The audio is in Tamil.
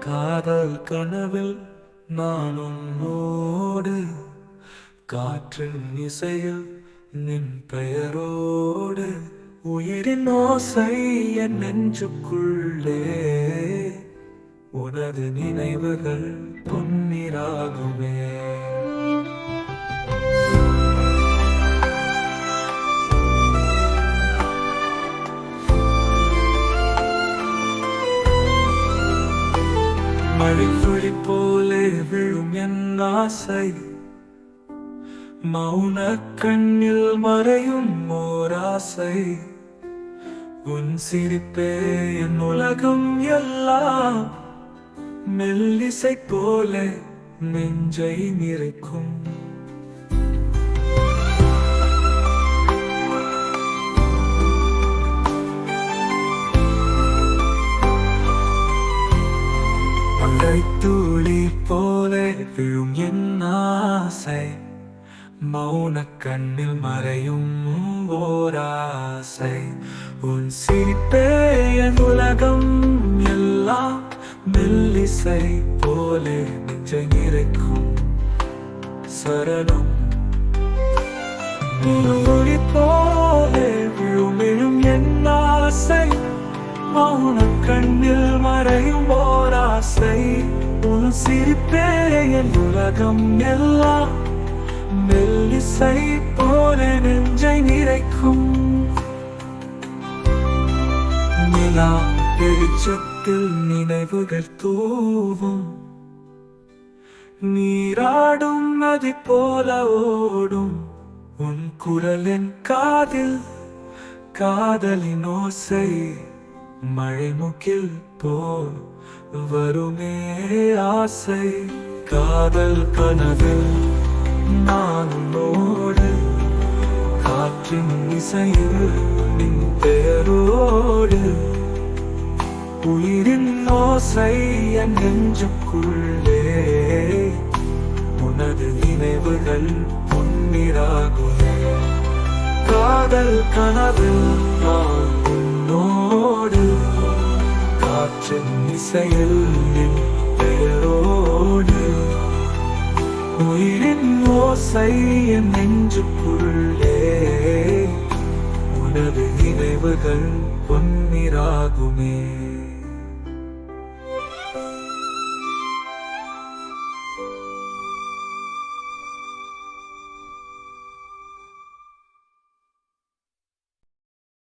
காதல் கனவில் நான் உன்னோடு காற்றின் இசையில் நின் பெயரோடு உயிரின் ஓசை என் நெஞ்சுக்குள்ளே. உனது நினைவுகள் பொன்னிராகுமே மழைத்துளி போலே விழும் என் ஆசை. மௌன கண்ணில் மறையும் ஓராசை. உன் சிரிப்பே என் உலகம் எல்லாம். மெல்லிசை போல நெஞ்சை நிறைக்கும். மழை துளி போலே விழும் என் ஆசை. மௌன கண்ணில் மறையும் ஓராசை உன் சிரிப்பே என் உலகம் எல்லாம் மெல்லிசை போலே நெஞ்சை நிறைக்கும் சரணம். மௌன கண்ணில் மறையும் ஓர் ஆசை உன் சிரிப்பே என் உலகம் எல்லாம். மெல்லிசை போல நெஞ்சை நிறைக்கும். நிலா வெளிச்சத்தில் நினைவுகள் தூவும். நீராடும் நதி போல ஓடும். உன் குரலின் காதில் காதலின் ஓசை. மழை முகில் போல் வருமே ஆசை. காதல் கனவில் நான் உன்னோடு. காற்றின் இசையில் நின் பெயரோடு. உயிரின் ஓசை என் நெஞ்சுக்குள்ளே. உனது நினைவுகள் பொன்னிராகுமே காதல் கனவில் நான் இசையில் பெயரோடு உயிரின் ஓசை என் நெஞ்சுக்குள்ளே. உனது நினைவுகள் பொன்னிராகுமே